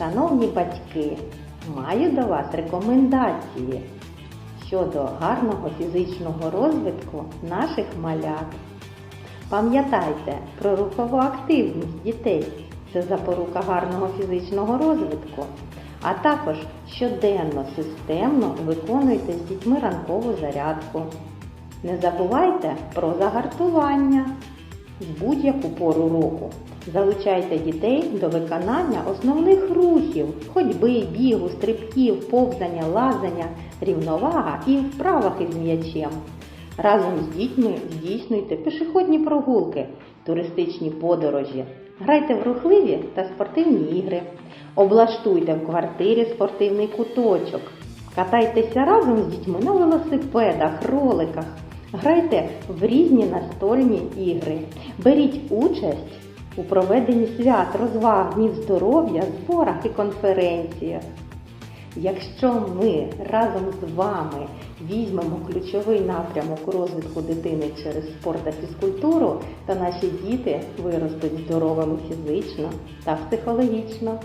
Шановні батьки, маю до вас рекомендації щодо гарного фізичного розвитку наших малят. Пам'ятайте про рухову активність дітей. Це запорука гарного фізичного розвитку. А також щоденно системно виконуйте з дітьми ранкову зарядку. Не забувайте про загартування в будь-яку пору року. Залучайте дітей до виконання основних рухів ходьби, бігу, стрибків, повзання, лазання, рівновага і вправах із м'ячем. Разом з дітьми здійснюйте пішохідні прогулки, туристичні подорожі, грайте в рухливі та спортивні ігри, облаштуйте в квартирі спортивний куточок, катайтеся разом з дітьми на велосипедах, роликах, грайте в різні настольні ігри, беріть участь у проведенні свят, розваг, днів здоров'я, зборах і конференціях. Якщо ми разом з вами візьмемо ключовий напрямок розвитку дитини через спорт та фізкультуру, то наші діти виростуть здоровими фізично та психологічно.